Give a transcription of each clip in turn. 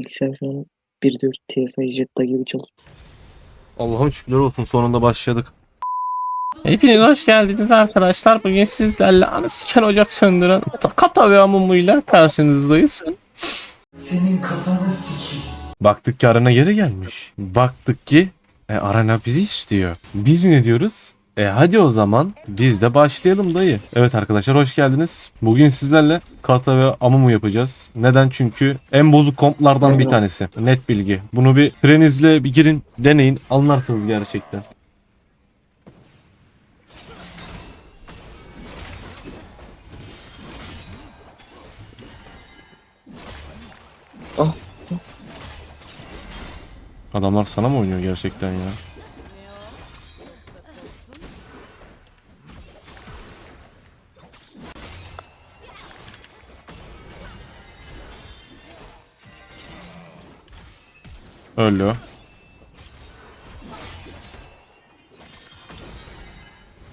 Bilgisayar şu an 1.4 TSI Jetta gibi çalışıyor. Allah'ım şükürler olsun sonunda başladık. Hepiniz hoş geldiniz arkadaşlar. Bugün sizlerle Anısken Ocak Söndüren Kata ve Amumu'yla karşınızdayız. Senin kafanı sikeyim. Baktık ki arena geri gelmiş. Baktık ki e, arena bizi istiyor. Biz ne diyoruz? E hadi o zaman biz de başlayalım dayı. Evet arkadaşlar hoş geldiniz. Bugün sizlerle Kata ve Amumu yapacağız. Neden? Çünkü en bozuk komplardan bir tanesi. Net bilgi. Bunu bir frenizle bir girin deneyin anlarsınız gerçekten. Ah Adamlar sana mı oynuyor gerçekten ya? Öldü.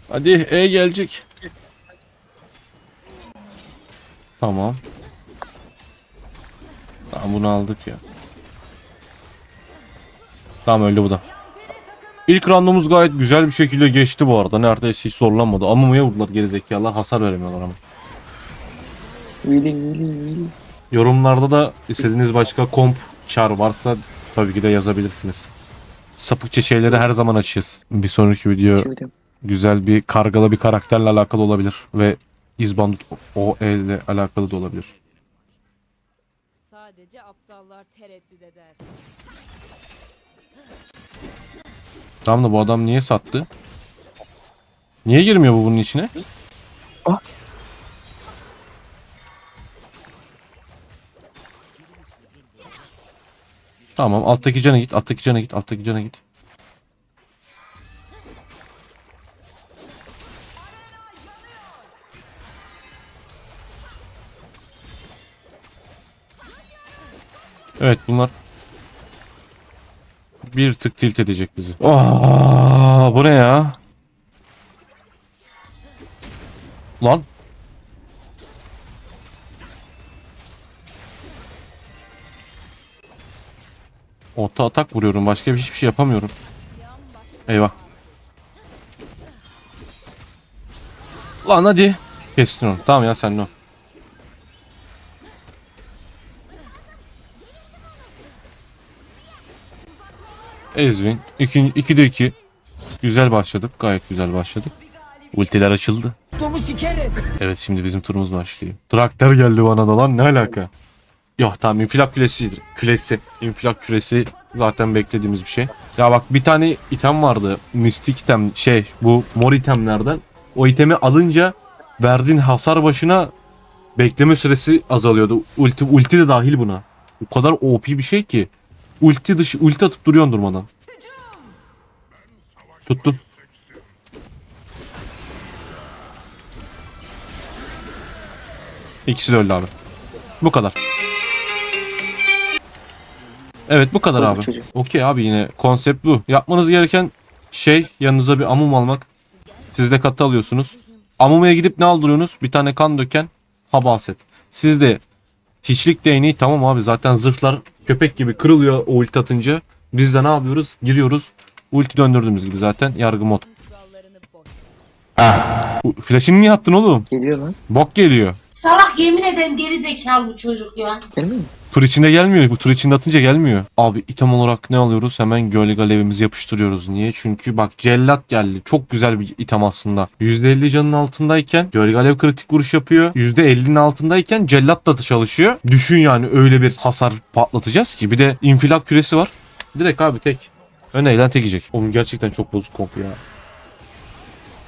Hadi E gelecek. Tamam. Tamam bunu aldık ya. Tamam öldü bu da. İlk randomuz gayet güzel bir şekilde geçti bu arada. Neredeyse hiç zorlanmadı. Amumu'ya vurdular gerizekalılar. Hasar veremiyorlar ama. Yorumlarda da istediğiniz başka komp çar varsa tabii ki de yazabilirsiniz. Sapıkça şeyleri her zaman açığız. Bir sonraki video güzel bir kargalı bir karakterle alakalı olabilir. Ve İzbandut o ile alakalı da olabilir. Sadece aptallar tereddüt eder. Tamam da bu adam niye sattı? Niye girmiyor bu bunun içine? Ah. Tamam alttaki cana git, alttaki cana git, alttaki cana git. Evet bunlar bir tık tilt edecek bizi. Aa, bu ne ya? Lan. Orta atak vuruyorum. Başka bir hiçbir şey yapamıyorum. Eyvah. Lan hadi. Kestin onu. Tamam ya sen o. Ezvin. 2 2'de 2. Güzel başladık. Gayet güzel başladık. Ultiler açıldı. Evet şimdi bizim turumuz başlıyor. Traktör geldi bana da lan ne alaka? Yok tamam infilak küresidir. Küresi. İnfilak küresi zaten beklediğimiz bir şey. Ya bak bir tane item vardı. Mistik item şey bu mor itemlerden. O itemi alınca verdiğin hasar başına bekleme süresi azalıyordu. Ulti, ulti de dahil buna. O kadar OP bir şey ki. Ulti dışı ulti atıp duruyorsun durmadan. Tuttum. İkisi de öldü abi. Bu kadar. Evet bu kadar Öldü abi. çocuk. Okey abi yine konsept bu. Yapmanız gereken şey yanınıza bir amum almak. Siz de katı alıyorsunuz. Amumuya gidip ne aldırıyorsunuz? Bir tane kan döken haba set. Siz de hiçlik değneği tamam abi zaten zırhlar köpek gibi kırılıyor o ulti atınca. Biz de ne yapıyoruz? Giriyoruz. Ulti döndürdüğümüz gibi zaten yargı mod. U- Flash'ını niye attın oğlum? Geliyor lan. Bok geliyor. Salak yemin ederim geri zekalı bu çocuk ya. Gelmiyor mu? Tur içinde gelmiyor. Bu tur içinde atınca gelmiyor. Abi item olarak ne alıyoruz? Hemen gölge alevimizi yapıştırıyoruz. Niye? Çünkü bak cellat geldi. Çok güzel bir item aslında. %50 canın altındayken gölge alev kritik vuruş yapıyor. %50'nin altındayken cellat da çalışıyor. Düşün yani öyle bir hasar patlatacağız ki. Bir de infilak küresi var. Direkt abi tek. Öne eğlen tek yiyecek. Oğlum gerçekten çok bozuk komp ya.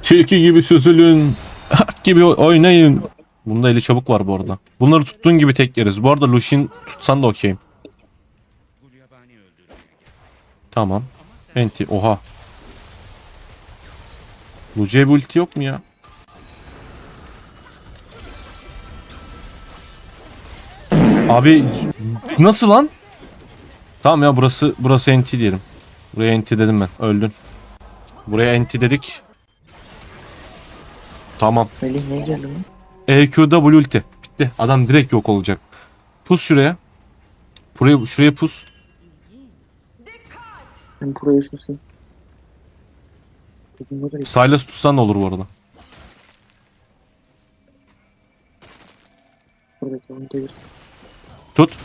Tilki gibi süzülün. Hak gibi oynayın. Bunda eli çabuk var bu arada. Bunları tuttuğun gibi tek yeriz. Bu arada Lucian tutsan da okeyim. Tamam. Enti. Oha. Bir ulti yok mu ya? Abi nasıl lan? Tamam ya burası burası enti diyelim. Buraya enti dedim ben. Öldün. Buraya enti dedik. Tamam. Melih niye geldi lan? EQW ulti. Bitti. Adam direkt yok olacak. Pus şuraya. Buraya, şuraya pus. Ben buraya da Silas tutsan da olur bu arada. devirsin. Tut.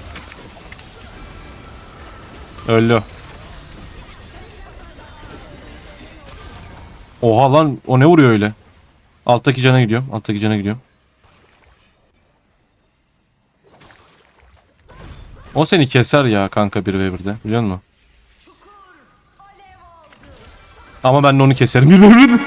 Öldü. Oha lan o ne vuruyor öyle? Alttaki cana gidiyorum. Alttaki cana gidiyorum. O seni keser ya kanka 1v1'de biliyor musun? Ama ben de onu keserim 1v1'de.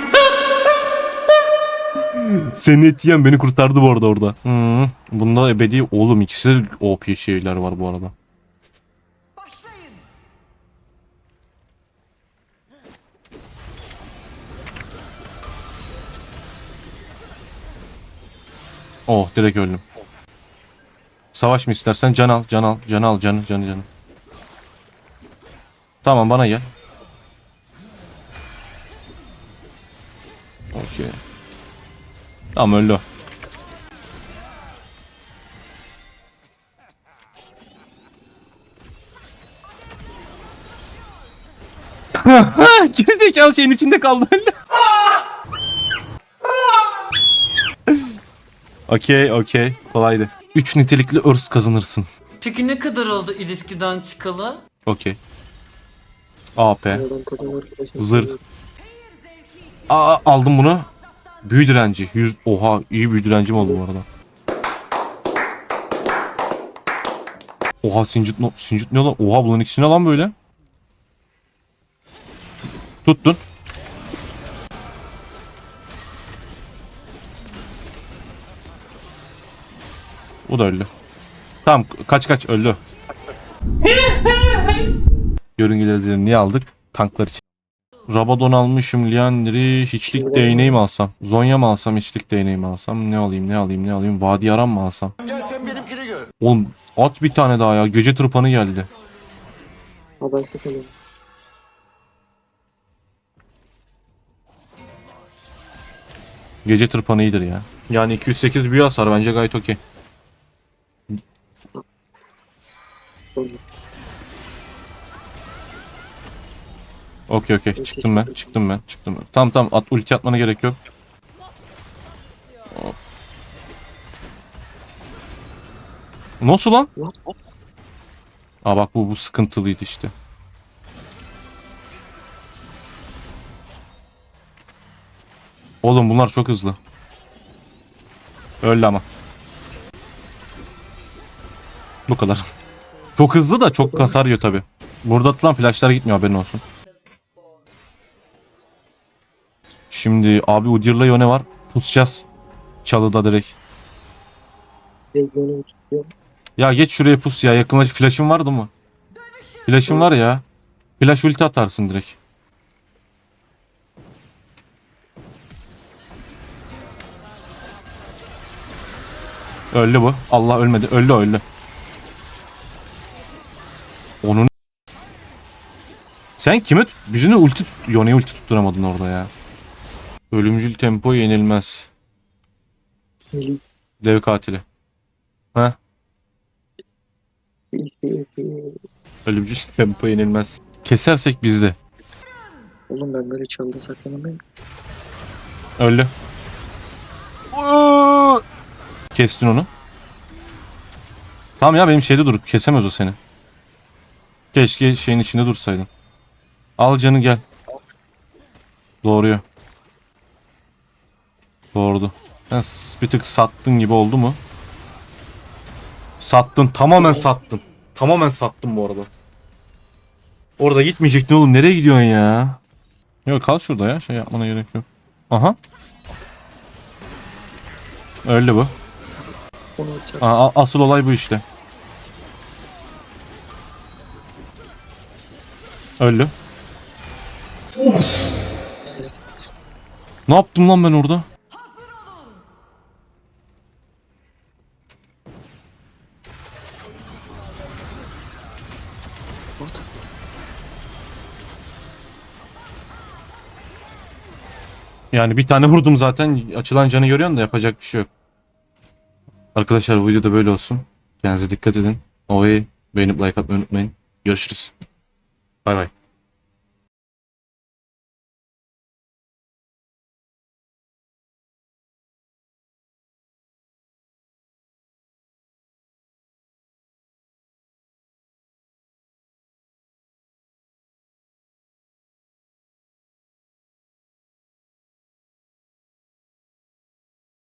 Senin etiyen beni kurtardı bu arada orada. Hmm, bunda ebedi oğlum ikisi de OP şeyler var bu arada. Oh direkt öldüm. Savaş mı istersen can al can al can al canı canı canı. Tamam bana gel. Okey. Tamam öldü. Gerizekalı şeyin içinde kaldı. Okey okey kolaydı. 3 nitelikli örs kazanırsın. Peki ne kadar oldu ilişkiden çıkalı? Okey. AP. Zırh. Aa aldım bunu. Büyü direnci. 100 oha iyi büyü direncim oldu bu arada. Oha sincit no sincit ne lan? Oha bunların ikisi ne lan böyle? Tuttun. O da öldü. Tamam kaç kaç öldü. Yörüngeleri niye aldık? Tanklar için. Rabadon almışım. Liandri hiçlik değneği mi alsam? Zonya mı alsam? Hiçlik değneği mi alsam? Ne alayım? Ne alayım? Ne alayım? Vadi Aram mı alsam? Oğlum at bir tane daha ya. Gece tırpanı geldi. Haber sakalım. Gece tırpanı iyidir ya. Yani 208 büyü hasar bence gayet okey. Okey okey. Çıktım ben. Çıktım ben. Çıktım ben. Tamam tamam. At ulti atmana gerek yok. Hop. Nasıl lan? Aa bak bu bu sıkıntılıydı işte. Oğlum bunlar çok hızlı. Öldü ama. Bu kadar. Çok hızlı da çok hasar yiyor tabi. Burada atılan flashlar gitmiyor haberin olsun. Şimdi abi Udir'la Yone var. Pusacağız. Çalıda direkt. Ya geç şuraya pus ya. Yakında flash'ın vardı mı? Flash'ın var ya. Flash ulti atarsın direkt. Öldü bu. Allah ölmedi. Öldü öldü. Onun Sen kime? Birine ulti tut. Yone'ye ulti tutturamadın orada ya. Ölümcül tempo yenilmez. Dev katili. Ha? Ölümcül tempo yenilmez. Kesersek bizde. Oğlum ben böyle çalıda saklanamayayım. Öldü. Kestin onu. Tamam ya benim şeyde dur. Kesemez o seni. Keşke şeyin içinde dursaydın. Al canı gel. Doğruyor. Doğurdu. Sen bir tık sattın gibi oldu mu? Sattın. Tamamen sattın. Tamamen sattın bu arada. Orada gitmeyecektin oğlum. Nereye gidiyorsun ya? Yok kal şurada ya. Şey yapmana gerek yok. Aha. Öldü bu. Aa, asıl olay bu işte. Öldü. Ne yaptım lan ben orada? Yani bir tane vurdum zaten. Açılan canı görüyorsun da yapacak bir şey yok. Arkadaşlar bu videoda böyle olsun. Kendinize dikkat edin. Oy. Beğenip like atmayı unutmayın. Görüşürüz. Bay bay.